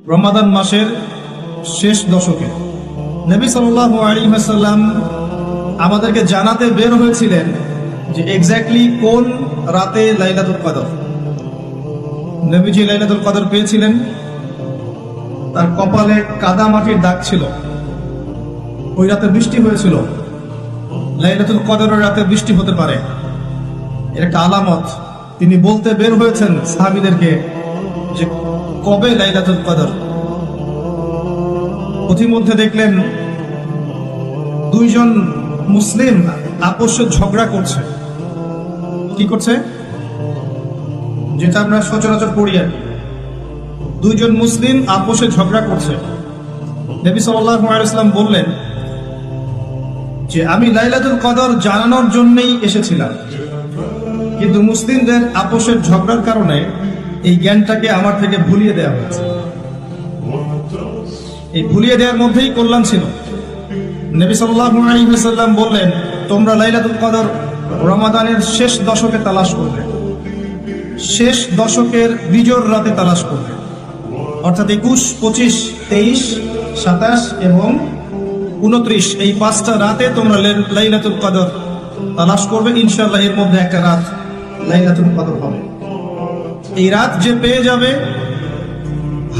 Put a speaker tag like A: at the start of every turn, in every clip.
A: রমাদান মাসের শেষ দশকে। নবী সাল্লাল্লাহু আলাইহি ওয়াসাল্লাম আমাদেরকে জানাতে বের হয়েছিলেন যে এক্স্যাক্টলি কোন রাতে লাইলাতুল কদর। নবীজি লাইলাতুল কদর পেয়েছিলেন। তার কপালে কাদা মাটির দাগ ছিল। ওই রাতে বৃষ্টি হয়েছিল। লাইলাতুল কদরের রাতে বৃষ্টি হতে পারে। এর একটা আলামত। তিনি বলতে বের হয়েছেন সাহাবিদেরকে যে কবে লাইলাতুল কদর? পথিমধ্যে দেখলেন দুইজন মুসলিম আপসে ঝগড়া করছে। কি করছে? যেটা আমরা সচরাচর পড়ি আর দুইজন মুসলিম আপসে ঝগড়া করছে। নবী ওয়াসাল্লাম বললেন যে, আমি লাইলাতুল কদর জানানোর জন্যই এসেছিলাম। কিন্তু মুসলিমদের আপোষের ঝগড়ার কারণে এই জ্ঞানটাকে আমার থেকে ভুলিয়ে দেওয়া হয়েছে। এই ভুলিয়ে দেওয়ার মধ্যেই কল্যাণ ছিল। নবী আলাইহি বললেন, তোমরা লাইলাতুল কদর রমাদানের শেষ দশকে তালাশ করবে। শেষ দশকের বিজোর রাতে তালাশ করবে। অর্থাৎ একুশ, পঁচিশ, তেইশ, সাতাশ এবং উনত্রিশ, এই পাঁচটা রাতে তোমরা লাইলাতুল কদর তালাশ করবে। ইনশাল্লাহ এর মধ্যে একটা রাত লাইলাতুল কদর হবে। এই রাত যে পেয়ে যাবে,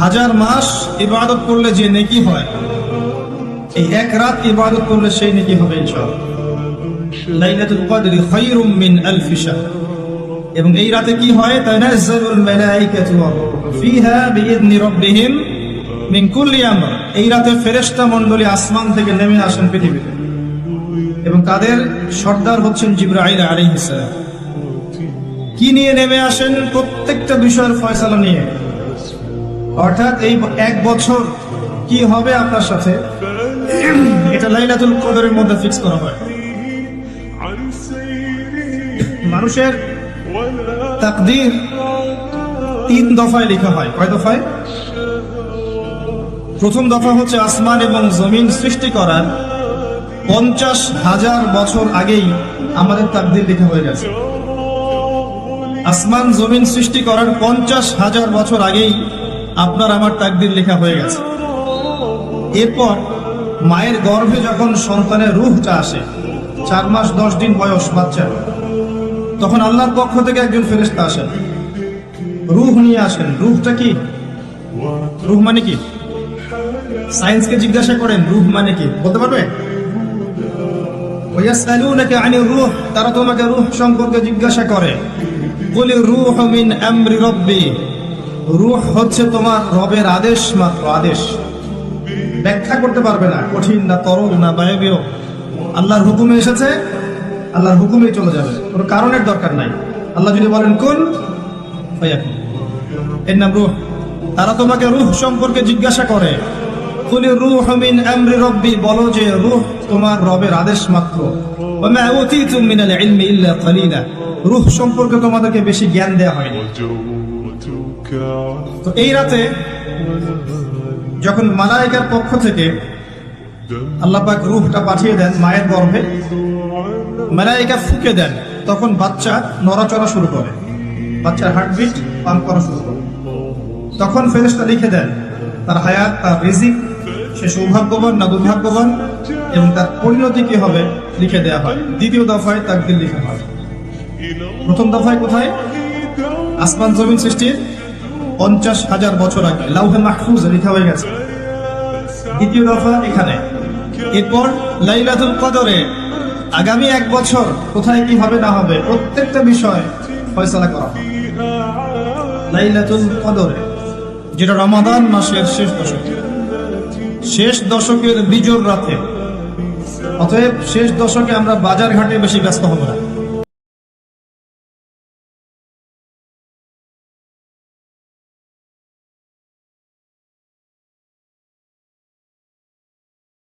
A: হাজার মাস ইবাদত করলে যে নেকি হয়, এই এক রাত ইবাদত করলে সেই নেকি হবে ইনশাআল্লাহ। মিন আলফি শাহর। এবং এই রাতে কি হয়? তানাজ্জালুল মালাইকাতু ফিহা বিইذনি রাব্বিহিম মিন কুল্লি আমর। এই রাতে ফেরেশতা মণ্ডলী আসমান থেকে নেমে আসেন পৃথিবীতে। এবং তাদের সর্দার হচ্ছেন জিব্রাইল আলাইহিস সালাম। কি নিয়ে নেমে আসেন প্রত্যেকটা বিষয়ের ফয়সালা নিয়ে? অর্থাৎ এই এক বছর কি হবে আপনার সাথে? এটা লাইলাতুল কদরের মধ্যে ফিক্স করা হয়। মানুষের তাকদির তিন দফায় লেখা হয়। কয় দফায়? প্রথম দফা হচ্ছে আসমান এবং জমিন সৃষ্টি করার পঞ্চাশ হাজার বছর আগেই আমাদের তাকদির লেখা হয়ে গেছে। আসমান জমিন সৃষ্টি করার পঞ্চাশ হাজার বছর আগেই আপনার আমার তাকদির লেখা হয়ে গেছে। এরপর মায়ের গর্ভে যখন সন্তানের রুহটা আসে, চার মাস দশ দিন বয়স বাচ্চার, তখন আল্লাহর পক্ষ থেকে একজন ফেরেশতা আসেন। রুহ নিয়ে আসেন। রুহটা কি? রুহ মানে কি? সায়েন্সকে জিজ্ঞাসা করেন, রুহ মানে কি? বলতে পারবে? তারা তোমাকে রূহ সম্পর্কে জিজ্ঞাসা করে। বলি, রূহ মিন আমরি রব্বি। রূহ হচ্ছে তোমার রবের আদেশ মাত্র, আদেশ। ব্যাখ্যা করতে পারবে না, কঠিন না, তরল না, বায়বীয়। আল্লাহর হুকুমে এসেছে, আল্লাহর হুকুমেই চলে যাবে। কোনো কারণের দরকার নাই। আল্লাহ যদি বলেন, কোন। এর নাম রুহ। তারা তোমাকে রুহ সম্পর্কে জিজ্ঞাসা করে। কুলি রুহ মিন আমরি রব্বি, বলো যে রুহ তোমার রবের আদেশ মাত্র। ওয়া মা উতিতু ইলমি ইল্লা রুহ সম্পর্কে তোমাদেরকে বেশি জ্ঞান দেয়া হয়নি। তো এই রাতে যখন মালায়কার পক্ষ থেকে আল্লাহ পাক রুহটা পাঠিয়ে দেন মায়ের গর্ভে মালায়িকা ফুকে দেন, তখন বাচ্চা নড়াচড়া শুরু করে। বাচ্চার হার্টবিট পাম্প করা শুরু করে। তখন ফেরেশতা লিখে দেন, তার হায়াত, তার রিজিক সে সৌভাগ্যবান না দুর্ভাগ্যবান? এবং তার পরিণতি কি হবে? লিখে দেয়া হয়। দ্বিতীয় দফায় তাকদিল লিখা হয়। প্রথম দফায় কোথায়? আসমান জমিন সৃষ্টির পঞ্চাশ হাজার বছর আগে। লাউহে মাহফুজ লিখা হয়ে গেছে। দ্বিতীয় দফা এখানে। এরপর লাইলাতুল কদরে। আগামী এক বছর কোথায় কি হবে না হবে প্রত্যেকটা বিষয় ফয়সালা করা হয়। লাইলাতুল কদরে, যেটা রমাদান মাসের শেষ বছর শেষ দশকের বিজোর রাতে। অতএব শেষ দশকে আমরা বাজার ঘাটে বেশি ব্যস্ত হব না।